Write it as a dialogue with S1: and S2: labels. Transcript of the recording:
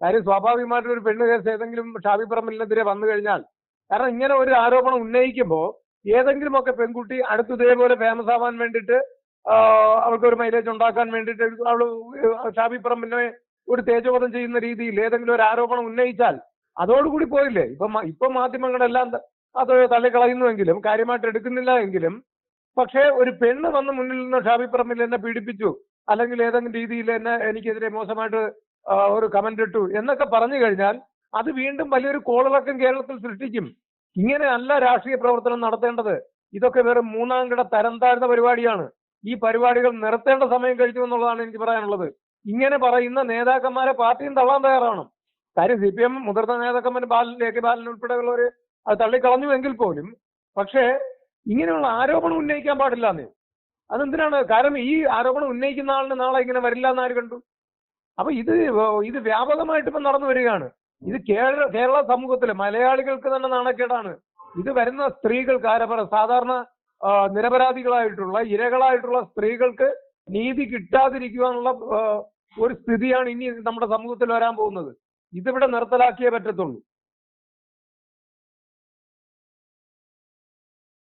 S1: കാര്യം സ്വാഭാവികമായിട്ടും ഒരു പെണ്ണ് കേസ് ഏതെങ്കിലും ഷാബി പറമ്പലിനെതിരെ വന്നു കഴിഞ്ഞാൽ കാരണം ഇങ്ങനെ ഒരു ആരോപണം ഉന്നയിക്കുമ്പോൾ ഏതെങ്കിലുമൊക്കെ പെൺകുട്ടി അടുത്ത് ഇതേപോലെ ഫേമസ് ആവാൻ വേണ്ടിയിട്ട് അവൾക്ക് ഒരു മൈലേജ് ഉണ്ടാക്കാൻ വേണ്ടിയിട്ട് അവൾ ഷാബി പറമ്പലിനെ ഒരു തേജോവധം ചെയ്യുന്ന രീതിയിൽ ഏതെങ്കിലും ഒരു ആരോപണം ഉന്നയിച്ചാൽ അതോടുകൂടി പോയില്ലേ? ഇപ്പൊ ഇപ്പൊ മാധ്യമങ്ങളെല്ലാം അത് തള്ളിക്കളയുന്നുവെങ്കിലും കാര്യമായിട്ട് എടുക്കുന്നില്ല എങ്കിലും പക്ഷേ ഒരു പെണ്ണ് വന്ന് മുന്നിൽ നിന്ന് ഷാബി പറമ്പിൽ എന്നെ പീഡിപ്പിച്ചു അല്ലെങ്കിൽ ഏതെങ്കിലും രീതിയിൽ എന്നെ എനിക്കെതിരെ മോശമായിട്ട് ഒരു കമന്റ് ഇട്ടു. എന്നൊക്കെ പറഞ്ഞു കഴിഞ്ഞാൽ അത് വീണ്ടും വലിയൊരു കോളിളക്കം കേരളത്തിൽ സൃഷ്ടിക്കും. ഇങ്ങനെയല്ല രാഷ്ട്രീയ പ്രവർത്തനം നടത്തേണ്ടത്. ഇതൊക്കെ വെറും മൂന്നാം കിട തരം താഴ്ന്ന പരിപാടിയാണ്. ഈ പരിപാടികൾ നിർത്തേണ്ട സമയം കഴിഞ്ഞു എന്നുള്ളതാണ് എനിക്ക് പറയാനുള്ളത്. ഇങ്ങനെ പറയുന്ന നേതാക്കന്മാരെ പാർട്ടിയും തള്ളാൻ തയ്യാറാണ്. കാര്യം സി പി എം മുതിർന്ന നേതാക്കന്മാർ ബാലൻ എ കെ ബാലൻ ഉൾപ്പെടെയുള്ളവർ അത് തള്ളിക്കളഞ്ഞു എങ്കിൽ പോലും പക്ഷേ ഇങ്ങനെയുള്ള ആരോപണം ഉന്നയിക്കാൻ പാടില്ല എന്നേ അതെന്തിനാണ്? കാരണം ഈ ആരോപണം ഉന്നയിക്കുന്ന ആളിന് നാളെ ഇങ്ങനെ വരില്ല എന്ന് ആര് കണ്ടു? അപ്പൊ ഇത് ഇത് വ്യാപകമായിട്ട് ഇപ്പം നടന്നു വരികയാണ്. ഇത് കേരള കേരള സമൂഹത്തിലെ മലയാളികൾക്ക് തന്നെ നാണക്കേടാണ്. ഇത് വരുന്ന സ്ത്രീകൾക്ക് ആരപറ സാധാരണ നിരപരാധികളായിട്ടുള്ള ഇരകളായിട്ടുള്ള സ്ത്രീകൾക്ക് നീതി കിട്ടാതിരിക്കുവാനുള്ള ഒരു സ്ഥിതിയാണ് ഇനി നമ്മുടെ സമൂഹത്തിൽ വരാൻ പോകുന്നത്. ഇതിവിടെ നിർത്തലാക്കിയേ പറ്റത്തുള്ളൂ.